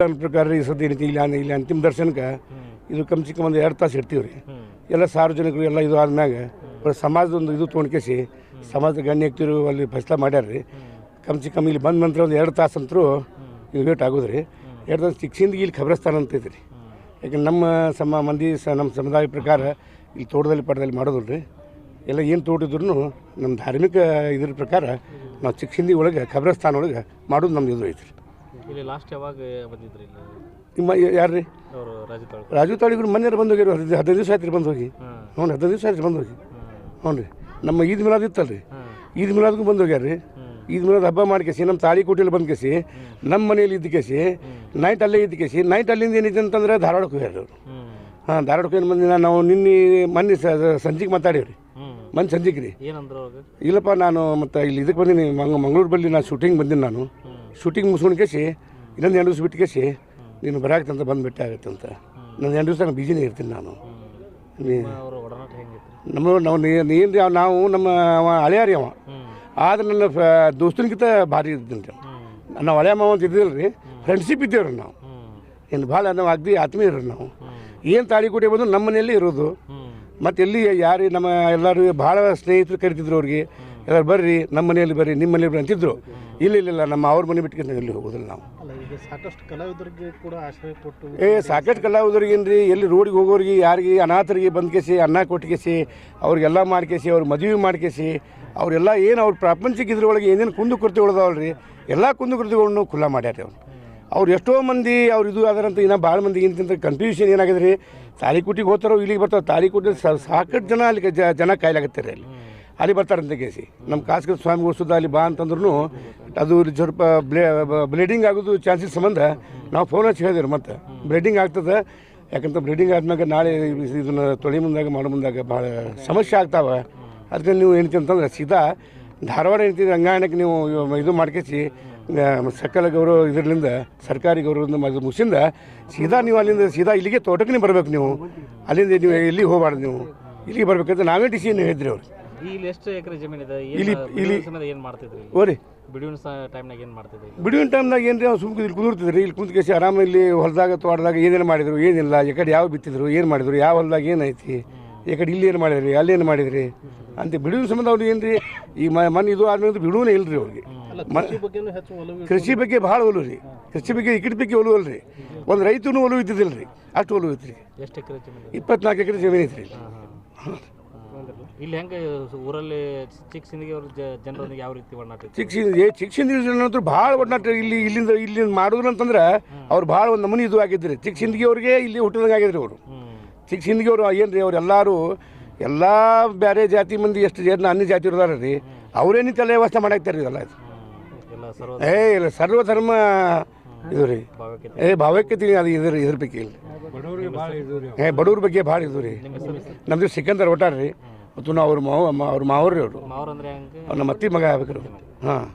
ನನ್ನ ಪ್ರಕಾರ ಈ ಸದ್ಯ ಇಲ್ಲ ಇಲ್ಲ ಇಲ್ಲಿ ಅಂತಿಮ ದರ್ಶನಕ್ಕೆ ಇದು ಕಮ್ ಸಿ ಕಮ್ ಒಂದು ಎರಡು ತಾಸು ಇರ್ತೀವಿ ರೀ ಎಲ್ಲ ಸಾರ್ವಜನಿಕರು ಎಲ್ಲ ಇದು ಆದ್ಮ್ಯಾಗ ಸಮಾಜದೊಂದು ಸಮಾಜದ ಒಂದು ಇದು ತೊಗೊಂಡ್ಕೇಸಿ ಸಮಾಜದ ಗಣ್ಯ ವ್ಯಕ್ತಿರು ಅಲ್ಲಿ ಫೈಸಲ ಮಾಡ್ಯಾರ ರೀ ಕಮ್ ಸಿ ಕಮ್ ಇಲ್ಲಿ ಬಂದ ನಂತರ ಒಂದು ಎರಡು ತಾಸು ಅಂತರೂ ಇದು ವೇಟ್ ಆಗೋದು ರೀ ಎರಡು ತಾಸು ಇಲ್ಲಿ ಖಬರಸ್ಥಾನ ಅಂತ ರೀ ಯಾಕಂದ್ರೆ ನಮ್ಮ ಸಮ ಮಂದಿ ಸ ನಮ್ಮ ಸಮುದಾಯ ಪ್ರಕಾರ ಇಲ್ಲಿ ತೋಟದಲ್ಲಿ ಪಟ್ಟದಲ್ಲಿ ಮಾಡೋದಿಲ್ಲ ರೀ ಎಲ್ಲ ಏನು ತೋಟಿದ್ರು ನಮ್ಮ ಧಾರ್ಮಿಕ ಇದ್ರ ಪ್ರಕಾರ ನಾವು ಚಿಕ್ಸಿಂದಿ ಒಳಗೆ ಖಬರಸ್ಥಾನ ಒಳಗೆ ಮಾಡೋದು ನಮ್ದು ಇದು ಐತೆ ರೀ ಇಲ್ಲಿ ಲಾಸ್ಟ್ ಯಾವಾಗ ಬಂದಿದ್ರಿ ಇಲ್ಲಿ? ನಿಮ್ಮ ಯಾರು ರೀ ಅವರು ರಾಜು ತಾಳಿ ರಾಜು ತಾಳಿಗರು ಮೊನ್ನೆ ಬಂದು ಹದಿನೈದು ಹದಿನೈದು ದಿವಸ ಆಯ್ತು ರೀ ಬಂದು ಹೋಗಿ. ಹ್ಞೂ ರೀ ಹದಿನೈದು ದಿವಸ ಆಯ್ತು ಬಂದು ಹೋಗಿ. ಹ್ಞೂ ರೀ ನಮ್ಮ ಈದ್ ಮಿಲಾದ್ ಇತ್ತಲ್ರಿ. ಈದ್ ಮಿಲಾದ್ಗೂ ಬಂದು ಹೋಗ್ಯಾರ ರೀ ಈದ್ ಮಿಲಾದ್ ಹಬ್ಬ ಮಾಡ್ಕೇಸಿ ನಮ್ಮ ತಾಳಿ ಕೋಟಿಯಲ್ಲಿ ಬಂದು ಕೇಸಿ ನಮ್ಮ ಮನೇಲಿ ಇದ್ದ ಕೇಸಿ ನೈಟ್ ಅಲ್ಲೇ ಇದ್ದ ಕೇಸಿ ನೈಟ್ ಅಲ್ಲಿಂದ ಏನಿದೆ ಅಂತಂದ್ರೆ ಧಾರವಾಡಕ್ಕೆ ಹೋಗ್ಯಾರ ಅವರು. ಹಾಂ ಧಾರವಾಡಕ್ಕೆ ಏನು ಬಂದಿನ ನಾವು ನಿನ್ನೆ ಮೊನ್ನೆ ಸಂಜೆಗೆ ಮಾತಾಡೀವಿ ರೀ ಮೊನ್ನೆ ಸಂಜೆಗೆ ರೀ ಏನಂದ್ರು ಇಲ್ಲಪ್ಪ ನಾನು ಮತ್ತು ಇಲ್ಲಿ ಇದಕ್ಕೆ ಬಂದೀನಿ ಮಂಗ ಮಂಗಳೂರು ಬಳ್ಳಿ ನಾನು ಶೂಟಿಂಗ್ ಬಂದೀನಿ ನಾನು. ಶೂಟಿಂಗ್ ಮುಗಿಸ್ಕೊಂಡು ಕೇಸಿ ಇನ್ನೊಂದು ಎರಡು ದಿವಸ ಬಿಟ್ಟು ಕೇಸಿ ನೀನು ಅಂತ ಬಂದು ಭೇಟಿ ಅಂತ. ನಾನು ಎರಡು ದಿವಸ ನಾನು ಬಿಜಿನೇ ಇರ್ತೀನಿ ನಾನು. ನಮ್ಮ ನಾವು ಏನು ನಾವು ನಮ್ಮ ಅವ ಹಳೆಯಾರಿ ಅವ. ಆದ್ರೆ ನನ್ನ ಫ ದೋಸ್ತನಿಗಿಂತ ಭಾರಿ ಇದ್ದಂತೆ ನಾವು ಹಳೆಯ ಮಾವ ಅಂತ ಇದ್ದಿಲ್ಲ ರೀ ಫ್ರೆಂಡ್ಶಿಪ್ ಇದ್ದೇವ್ರಿ ನಾವು. ಏನು ಭಾಳ ನಾವು ಅಗ್ದಿ ಆತ್ಮೀಯರು ನಾವು. ಏನು ತಾಳಿ ಕೊಟ್ಟಿ ಬಂದು ನಮ್ಮ ಮನೆಯಲ್ಲಿ ಇರೋದು ಮತ್ತು ಎಲ್ಲಿ ಯಾರು ನಮ್ಮ ಎಲ್ಲರೂ ಭಾಳ ಸ್ನೇಹಿತರು ಕರಿತಿದ್ರು ಅವ್ರಿಗೆ. ಎಲ್ಲರೂ ಬರ್ರಿ ನಮ್ಮ ಮನೆಯಲ್ಲಿ ಬರ್ರಿ ನಿಮ್ಮ ಮನೆಯಲ್ಲಿ ಬರ್ರಿ ಅಂತಿದ್ರು. ಇಲ್ಲ ಇಲ್ಲ ನಮ್ಮ ಅವ್ರ ಮನೆ ಬಿಟ್ಕೊಂಡು ಎಲ್ಲಿ ಹೋಗೋದಿಲ್ಲ ನಾವು. ಸಾಕಷ್ಟು ಕಲಾವಿದರಿಗೆ ಕೂಡ ಆಶ್ರಯ ಕೊಟ್ಟು ಏ ಸಾಕಷ್ಟು ಎಲ್ಲಿ ರೋಡಿಗೆ ಹೋಗೋರಿಗೆ ಯಾರಿಗೆ ಅನಾಥರಿಗೆ ಬಂದ್ಕೇಸಿ ಅನ್ನ ಕೊಟ್ಕೇಸಿ ಅವ್ರಿಗೆಲ್ಲ ಮಾಡ್ಕೇಸಿ ಅವ್ರ ಮದುವೆ ಮಾಡ್ಕೇಸಿ ಅವರೆಲ್ಲ ಏನು ಅವ್ರ ಪ್ರಾಪಂಚಿಕ ಇದ್ರೊಳಗೆ ಏನೇನು ಕುಂದು ಕೃತಿ ಉಳ್ದಾವಲ್ರಿ ಎಲ್ಲ ಕುಂದು ಕೃತಿಗಳನ್ನು ಖುಲ್ಲ ಮಾಡ್ಯಾರ ಅವ್ರು. ಅವ್ರು ಎಷ್ಟೋ ಮಂದಿ ಅವ್ರು ಇದು ಅದರಂತ ಇನ್ನೂ ಭಾಳ ಮಂದಿ ಇಂತಿಂತ ಕನ್ಫ್ಯೂಷನ್ ಏನಾಗಿದೆ ರೀ ತಾಳಿಕೋಟಿಗೆ ಹೋಗ್ತಾರೋ, ಇಲ್ಲಿಗೆ ಬರ್ತಾರೋ ತಾಳಿಕೋಟಿ ಸಾಕಷ್ಟು ಜನ ಅಲ್ಲಿ ಜನ ರೀ ಅಲ್ಲಿ. ಅಲ್ಲಿ ಬರ್ತಾರಂತ ಕೇಸಿ ನಮ್ಮ ಖಾಸಗಿ ಸ್ವಾಮಿಗಳು ಸುದ್ದ ಅಲ್ಲಿ ಬಾ ಅಂತಂದ್ರೂ ಅದು ಸ್ವಲ್ಪ ಬ್ಲೇ ಬ್ಲೀಡಿಂಗ್ ಆಗೋದು ಚಾನ್ಸಸ್ ಸಂಬಂಧ ನಾವು ಫೋನ್ ಹಚ್ಚಿ ಹೇಳಿದ್ರು ಮತ್ತೆ. ಬ್ಲೀಡಿಂಗ್ ಆಗ್ತದೆ, ಯಾಕಂತ ಬ್ಲೀಡಿಂಗ್ ಆದ್ಮ್ಯಾಗ ನಾಳೆ ಇದನ್ನು ತೊಳಿ ಮುಂದಾಗ, ಮಾಡೋ ಮುಂದಾಗ ಭಾಳ ಸಮಸ್ಯೆ ಆಗ್ತಾವೆ. ಅದಕ್ಕೆ ನೀವು ಏನಂತಂದ್ರೆ ಸೀದಾ ಧಾರವಾಡ ಏನಂತಿದ್ರೆ ರಂಗಾಯಣಕ್ಕೆ ನೀವು ಇದು ಮಾಡ್ಕೇಸಿ ಸಕಲ ಗೌರವ ಇದರಿಂದ ಸರ್ಕಾರಿ ಗೌರವದಿಂದ ಮಾಡಿದ ಮುಗಿಸಿಂದ ಸೀದಾ ನೀವು ಅಲ್ಲಿಂದ ಸೀದಾ ಇಲ್ಲಿಗೆ ತೋಟಕ್ಕೆ ಬರಬೇಕು ನೀವು. ಅಲ್ಲಿಂದ ನೀವು ಎಲ್ಲಿಗೆ ಹೋಗಬಾರ್ದು ನೀವು. ಇಲ್ಲಿಗೆ ಬರ್ಬೇಕಂತ ನಾವೇ ಡಿಸಿಷನ್ ಹೇಳಿದ್ರಿ ಅವ್ರು. ಇಲ್ಲಿ ಎಷ್ಟು ಎಕರೆ ಜಮೀನಿದೆ ಇಲ್ಲಿ- ಇಲ್ಲಿ- ಏನು ಮಾಡ್ತಿದ್ರಿ? ಓರಿ ಬಿಡುವಿನ ಟೈಮ್ನಾಗ ಏನು ಮಾಡ್ತಿದ್ರಿ? ಬಿಡುವಿನ ಟೈಮ್ನಾಗ ಏನು ರೀ ಅವ್ರು ಸುಮ್ಕೆ ಇಲ್ಲಿ ಕುದುರ್ತಿದ್ರಿ. ಇಲ್ಲಿ ಕುಂತ ಕೇಸಿ ಆರಾಮ ಇಲ್ಲಿ ಹೊಲದಾಗ ತೋಟದಾಗ ಏನೇನು ಮಾಡಿದ್ರು ಏನಿಲ್ಲ. ಈ ಕಡೆ ಯಾವ ಬಿತ್ತಿದ್ರು ಏನು ಮಾಡಿದ್ರು ಯಾವ ಹೊಲದಾಗ ಏನೈತಿ ಈ ಕಡೆ ಇಲ್ಲಿ ಏನು ಮಾಡಿದ್ರಿ ಅಲ್ಲಿ ಏನು ಮಾಡಿದ್ರಿ ಅಂತ ಬಿಡುವಿನ ಸಂಬಂಧ ಅವ್ರಿಗೆ ಏನು ರೀ ಈ ಮನೆ ಇದು ಆದ್ಮೇಲೆ ಬಿಡುವನೇ ಇಲ್ಲ ರೀ ಅವ್ರಿಗೆ. ಕೃಷಿ ಬಗ್ಗೆನೂ ಹೆಚ್ಚು ಒಲವು ಕೃಷಿ ಬಗ್ಗೆ ಭಾಳ ಒಲವು ರೀ. ಕೃಷಿ ಬಗ್ಗೆ ಇಕಿಟ್ ಬಗ್ಗೆ ಒಲವು ಅಲ್ರಿ. ಒಂದು ರೈತನು ಒಲವು ಇದ್ದಿದ್ದಿಲ್ಲ ರೀ. ಅಷ್ಟು ಒಲವು ಎಷ್ಟು ಎಕರೆ ಜಮೀನು ಇಪ್ಪತ್ನಾಲ್ಕು ಎಕರೆ ಜಮೀನು ಐತ್ರಿ. ಇಲ್ಲಿ ಹೆಂಗೆ ಊರಲ್ಲಿ ಚಿಕ್ಕ ಸಿಂದಿಗೆ ಅವ್ರ ಜನರೊಂದಿಗೆ ಯಾವ ರೀತಿ ಒಡನಾಟ ಇತ್ತು? ಚಿಕ್ಸಿಂದ ಏ ಚಿಕ್ಸಿಂದ ಅಂತೂ ಭಾಳ ಒಟ್ನಾಟ ಇಲ್ಲಿ ಇಲ್ಲಿಂದ ಇಲ್ಲಿಂದ ಮಾಡಿದ್ರು ಅಂತಂದ್ರೆ ಅವ್ರು ಭಾಳ ಒಂದು ನಮೂನಿ ಇದು ಆಗಿದ್ರಿ ಚಿಕ್ಕ ಸಿಂದಗಿ ಅವ್ರಿಗೆ ಇಲ್ಲಿ ಹುಟ್ಟಿದಂಗೆ ಆಗಿದ್ರಿ ಅವರು. ಚಿಕ್ಕ ಸಿಂದಗಿ ಅವರು ಏನು ರೀ ಅವ್ರು ಎಲ್ಲರೂ ಎಲ್ಲ ಬೇರೆ ಜಾತಿ ಮಂದಿ ಎಷ್ಟು ಜನ ಅನ್ಯ ಜಾತಿ ಇರ್ದಾರ ರೀ. ಅವರೇನು ತಲೆ ವ್ಯವಸ್ಥೆ ಮಾಡಾಕ್ತಾರೆ ಇದೆಲ್ಲ. ಇದು. ಏ ಇಲ್ಲ ಸರ್ವಧರ್ಮ ಇದು ರೀ. ಏ ಭಾವೈಕ್ಯತೆ ಅದು ಇದ್ರ ಇದ್ರ ಬಗ್ಗೆ ಇಲ್ಲ. ಏ ಬಡವ್ರ ಬಗ್ಗೆ ಭಾಳ ಇದು ರೀ. ನಮ್ದು ಸಿಕಂದರ್ ಒಟ್ಟಾರ್ರಿ. ರೀ ಮತ್ತು ನಾವು ಅವ್ರ ಮಾವ ಅವ್ರ ಮಾವ್ರಿ ಅವರು. ನಮ್ಮ ಅತ್ತಿ ಮಗ ಆಗ್ಬೇಕ್ರಿ ಹಾಂ.